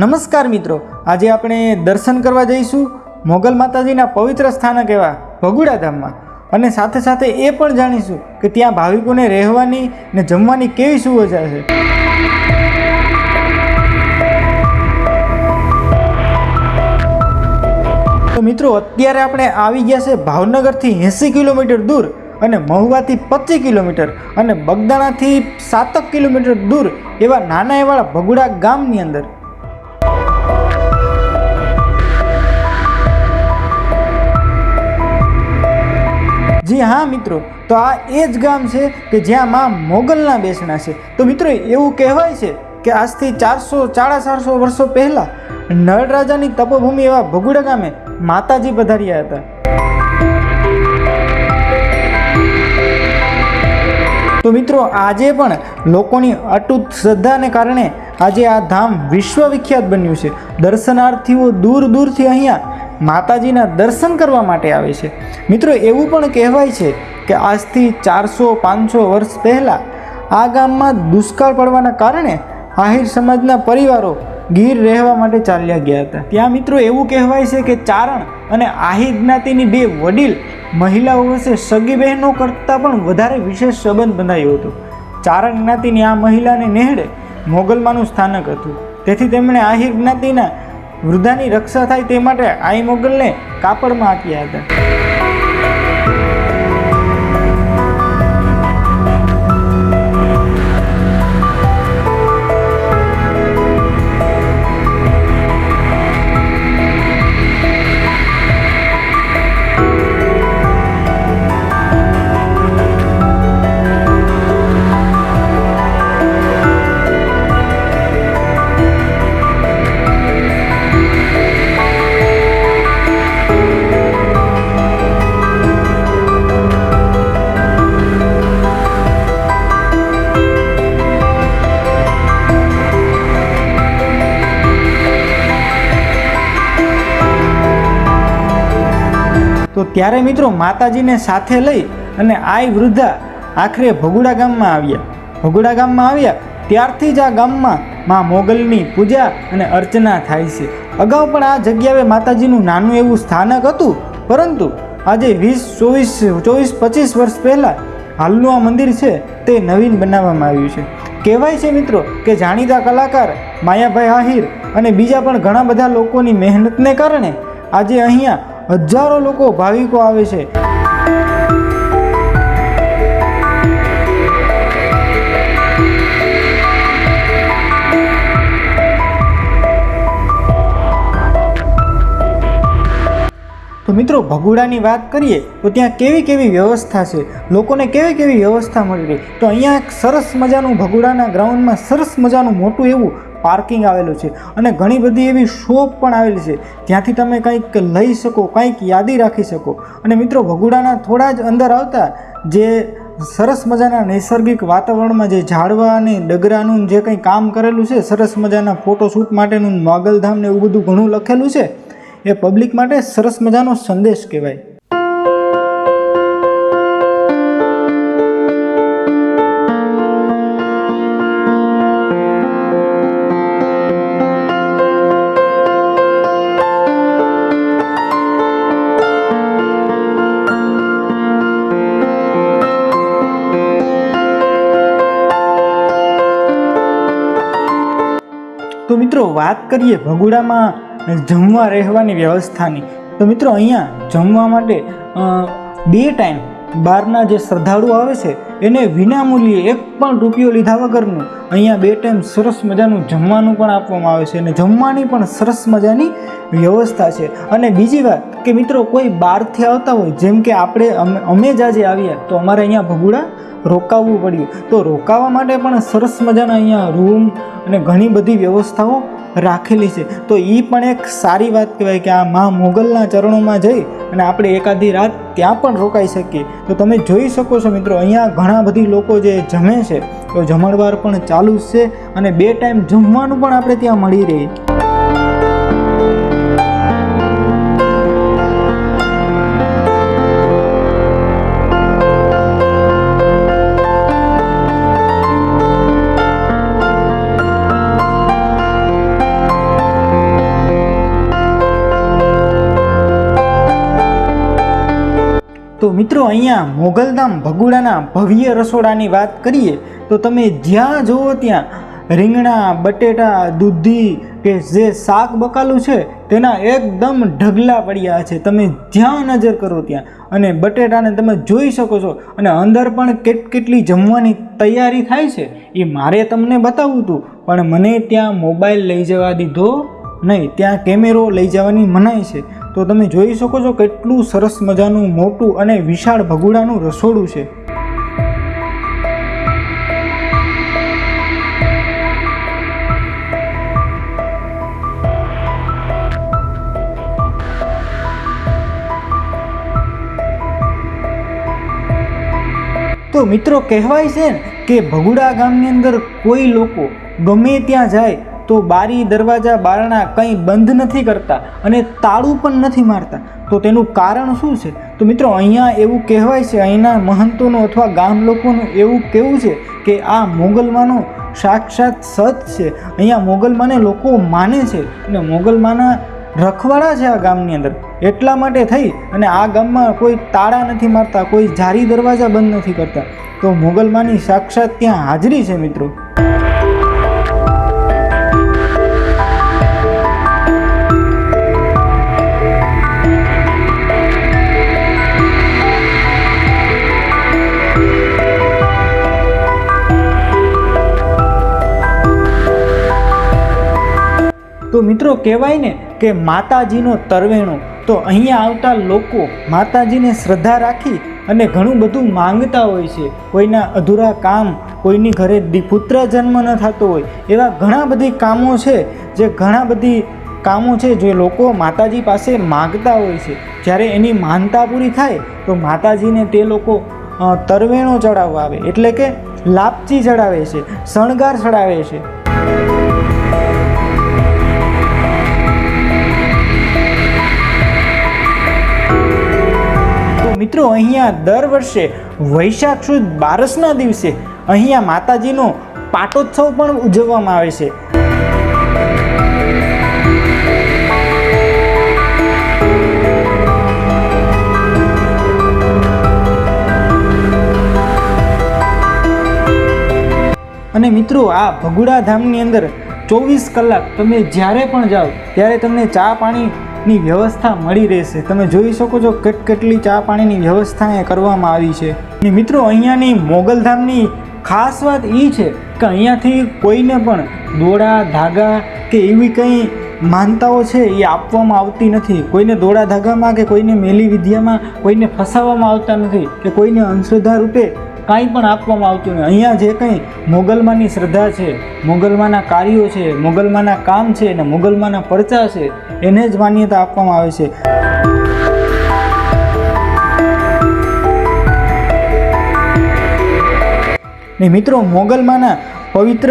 નમસ્કાર મિત્રો, આજે આપણે દર્શન કરવા જઈશું મોગલ માતાજીના પવિત્ર સ્થાનક એવા ભગુડા ધામમાં. અને સાથે સાથે એ પણ જાણીશું કે ત્યાં ભાવિકોને રહેવાની ને જમવાની કેવી સુવિધા છે. તો મિત્રો, અત્યારે આપણે આવી ગયા છે ભાવનગરથી એંસી કિલોમીટર દૂર અને મહુવાથી પચીસ કિલોમીટર અને બગદાણાથી સાતક કિલોમીટર દૂર એવા નાના એવા ભગુડા ગામની અંદર. જી હા, મિત્રો. તો આ એ જ ગામ છે કે જ્યાં માં મોગલના બેસણા છે. તો મિત્રો, એવું કહેવાય છે કે આજથી ચારસો, સાડા ચારસો વર્ષો પહેલાં નળ રાજાની તપોભૂમિ એવા ભગુડા ગામે માતાજી પધાર્યા હતા. તો મિત્રો, આજે પણ લોકોની અટૂટ શ્રદ્ધાને કારણે આજે આ ધામ વિશ્વવિખ્યાત બન્યું છે. દર્શનાર્થીઓ દૂર દૂરથી અહીંયા માતાજીના દર્શન કરવા માટે આવે છે. મિત્રો, એવું પણ કહેવાય છે કે આજથી ચારસો પાંચસો વર્ષ પહેલાં આ ગામમાં દુષ્કાળ પડવાના કારણે આહિર સમાજના પરિવારો ગીર રહેવા માટે ચાલ્યા ગયા હતા. ત્યાં મિત્રો એવું કહેવાય છે કે ચારણ અને આહિર જ્ઞાતિની બે વડીલ મહિલાઓ વચ્ચે સગી બહેનો કરતાં પણ વધારે વિશેષ સંબંધ બંધાયો હતો. ચારણ જ્ઞાતિની આ મહિલાને નેહડે મોગલમાનું સ્થાનક હતું. તેથી તેમણે આહિર જ્ઞાતિના વૃદ્ધાની રક્ષા થાય તે માટે આઈ મોગલને કાપડમાં આપ્યા હતા. ત્યારે મિત્રો માતાજીને સાથે લઈ અને આઈ વૃદ્ધા આખરે ભગુડા ગામમાં આવ્યા. ભગુડા ગામમાં આવ્યા, ત્યારથી જ આ ગામમાં મા મોગલની પૂજા અને અર્ચના થાય છે. અગાઉ પણ આ જગ્યાએ માતાજીનું નાનું એવું સ્થાનક હતું, પરંતુ આજે વીસ, ચોવીસ ચોવીસ, પચીસ વર્ષ પહેલાં હાલનું આ મંદિર છે તે નવીન બનાવવામાં આવ્યું છે. કહેવાય છે મિત્રો કે જાણીતા કલાકાર માયાભાઈ આહિર અને બીજા પણ ઘણા બધા લોકોની મહેનતને કારણે આજે અહીંયા હજારો લોકો ભાવિકો આવે છે. તો મિત્રો, ભગુડાની વાત કરીએ તો ત્યાં કેવી કેવી વ્યવસ્થા છે? લોકોને કેવી કેવી વ્યવસ્થા મળી રહી? તો અહીંયા એક સરસ મજાનું ભગુડાના ગ્રાઉન્ડમાં સરસ મજાનું મોટું એવું પાર્કિંગ આવેલું છે અને ઘણી બધી એવી શોપ પણ આવેલી છે. જ્યાંથી તમે કંઈક લઈ શકો, કંઈક યાદી રાખી શકો. અને મિત્રો, ભગુડાના થોડા જ અંદર આવતા જે સરસ મજાના નૈસર્ગિક વાતાવરણમાં જે ઝાડવા અને ડગરાનું જે કંઈ કામ કરેલું છે, સરસ મજાના ફોટોશૂટ માટેનું માગલધામ ને એવું બધું ઘણું લખેલું છે. એ પબ્લિક માટે સરસ મજાનો સંદેશ કહેવાય. તો મિત્રો વાત કરીએ ભગુડામાં જમવા રહેવાની વ્યવસ્થાની તો મિત્રો અહીંયા જમવા માટે બે ટાઈમ બહારના જે શ્રદ્ધાળુ આવે છે એને વિનામૂલ્યે એક પણ રૂપિયો લીધા વગરનું અહીંયા બે ટાઈમ સરસ મજાનું જમવાનું પણ આપવામાં આવે છે અને જમવાની પણ સરસ મજાની વ્યવસ્થા છે. અને બીજી વાત કે મિત્રો કોઈ બહારથી આવતા હોય, જેમ કે આપણે અમે અમે જ આજે આવ્યા તો અમારે અહીંયા ભગુડા રોકાવવું પડ્યું. તો રોકાવા માટે પણ સરસ મજાના અહીંયા રૂમ અને ઘણી બધી વ્યવસ્થાઓ રાખેલી છે. તો એ પણ એક સારી વાત કહેવાય કે આ મા મોગલના ચરણોમાં જઈ અને આપણે એકાદી રાત ત્યાં પણ રોકાઈ શકીએ. તો તમે જોઈ શકો છો મિત્રો, અહીંયા ઘણા બધી લોકો જે જમે છે, તો જમણવાર પણ ચાલુ જ છે અને બે ટાઈમ જમવાનું પણ આપણે ત્યાં મળી રહે. તો મિત્રો અહીંયા મોગલધામ ભગુડાના ભવ્ય રસોડાની વાત કરીએ, તો તમે જ્યાં જુઓ ત્યાં રીંગણા, બટેટા, દૂધી કે જે શાક બકાલું છે, તેના એકદમ ઢગલા પડ્યા છે. તમે જ્યાં નજર કરો ત્યાં. અને બટેટાને તમે જોઈ શકો છો. અને અંદર પણ કેટ કેટલી જમવાની તૈયારી થાય છે, એ મારે તમને બતાવવું હતું પણ મને ત્યાં મોબાઈલ લઈ જવા દીધો નહીં. ત્યાં કેમેરો લઈ જવાની મનાઈ છે. તો તમે જોઈ શકો છો કેટલું સરસ મજાનું, મોટું અને વિશાળ ભગુડાનું રસોડું છે. તો મિત્રો, કહેવાય છે ને કે ભગુડા ગામની અંદર કોઈ લોકો ગમે ત્યાં જાય તો બારી, દરવાજા, બારણા કંઈ બંધ નથી કરતા અને તાળું પણ નથી મારતા. તો તેનું કારણ શું છે? તો મિત્રો, અહીંયા એવું કહેવાય છે, અહીંના મહંતોનું અથવા ગામ લોકોનું એવું કહેવું છે કે આ મોગલમાનો સાક્ષાત સત છે. અહીંયા મોગલમાને લોકો માને છે અને મોગલમાના રખવાડા છે આ ગામની અંદર. એટલા માટે થઈ અને આ ગામમાં કોઈ તાળા નથી મારતા, કોઈ જારી દરવાજા બંધ નથી કરતા. તો મોગલમાની સાક્ષાત ત્યાં હાજરી છે મિત્રો. તો મિત્રો કહેવાય ને કે માતાજીનો તરવેણો. તો અહીંયા આવતા લોકો માતાજીને શ્રદ્ધા રાખી અને ઘણું બધું માંગતા હોય છે. કોઈના અધૂરા કામ, કોઈની ઘરે પુત્ર જન્મ ન થતો હોય, એવા ઘણા બધી કામો છે, જે ઘણા બધી કામો છે જે લોકો માતાજી પાસે માગતા હોય છે. જ્યારે એની માનતા પૂરી થાય, તો માતાજીને તે લોકો તરવેણો ચડાવવા આવે. એટલે કે લાપચી ચડાવે છે, શણગાર ચડાવે છે. મિત્રો, અહીંયા દર વર્ષે વૈશાખ સુદ બારસના દિવસે અહીંયા માતાજીનો પાટોત્સવ પણ ઉજવવામાં આવે છે. અને મિત્રો, આ ભગુડા ધામની અંદર ચોવીસ કલાક તમે જ્યારે પણ જાઓ, ત્યારે તમને ચા પાણીની વ્યવસ્થા મળી રહેશે. તમે જોઈ શકો છો કેટ કેટલી ચા પાણીની વ્યવસ્થા અહીંયા કરવામાં આવી છે. અને મિત્રો, અહીંયાની મોગલધામની ખાસ વાત એ છે કે અહીંયાથી કોઈને પણ દોડા, ધાગા કે એવી કંઈ માનતાઓ છે એ આપવામાં આવતી નથી. કોઈને દોડા ધાગામાં કે કોઈને મેલી વિદ્યામાં કોઈને ફસાવવામાં આવતા નથી કે કોઈને અંધશ્રદ્ધા રૂપે કાંઈ પણ આપવામાં આવતું નથી અહીંયા જે કંઈ મોગલમાની શ્રદ્ધા છે, મોગલમાના કાર્યો છે, મોગલમાના કામ છે અને મોગલમાના પરચા છે, એને જ માન્યતા આપવામાં આવે છે. ને મિત્રો, મોગલમાંના પવિત્ર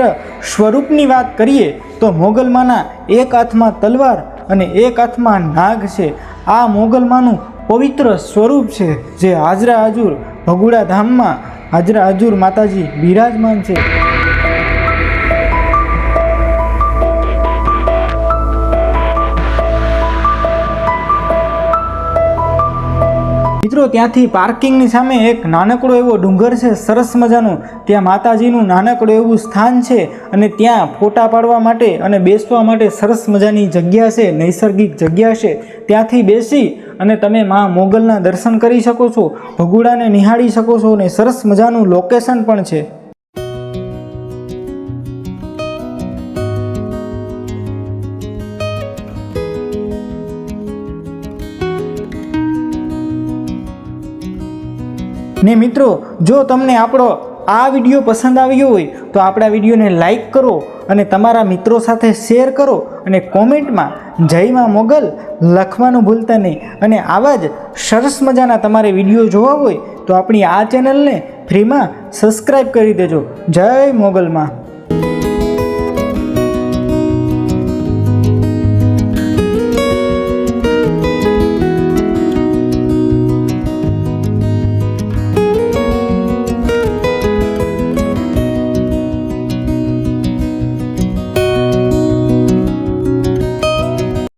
સ્વરૂપની વાત કરીએ, તો મોગલમાંના એક હાથમાં તલવાર અને એક હાથમાં નાગ છે. આ મોગલમાંનું પવિત્ર સ્વરૂપ છે, જે હાજરા હાજુર ભગુડા ધામમાં હાજરા હાજુર માતાજી બિરાજમાન છે. મિત્રો ત્યાંથી પાર્કિંગની સામે એક નાનકડો એવો ડુંગર છે, સરસ મજાનું. ત્યાં માતાજીનું નાનકડું એવું સ્થાન છે અને ત્યાં ફોટા પાડવા માટે અને બેસવા માટે સરસ મજાની જગ્યા છે, નૈસર્ગિક જગ્યા છે. ત્યાંથી બેસી અને તમે મા મોગલના દર્શન કરી શકો છો, ભગુડાને નિહાળી શકો છો અને સરસ મજાનું લોકેશન પણ છે. ને મિત્રો, જો તમને આપણો આ વીડિયો પસંદ આવ્યો હોય, તો આપણા વિડીયોને લાઈક કરો અને તમારા મિત્રો સાથે શેર કરો અને કોમેન્ટમાં જય માં મોગલ લખવાનું ભૂલતા નહીં. અને આવા જ સરસ મજાના તમારે વીડિયો જોવા હોય, તો આપણી આ ચેનલને ફ્રીમાં સબસ્ક્રાઈબ કરી દેજો. જય મોગલમાં.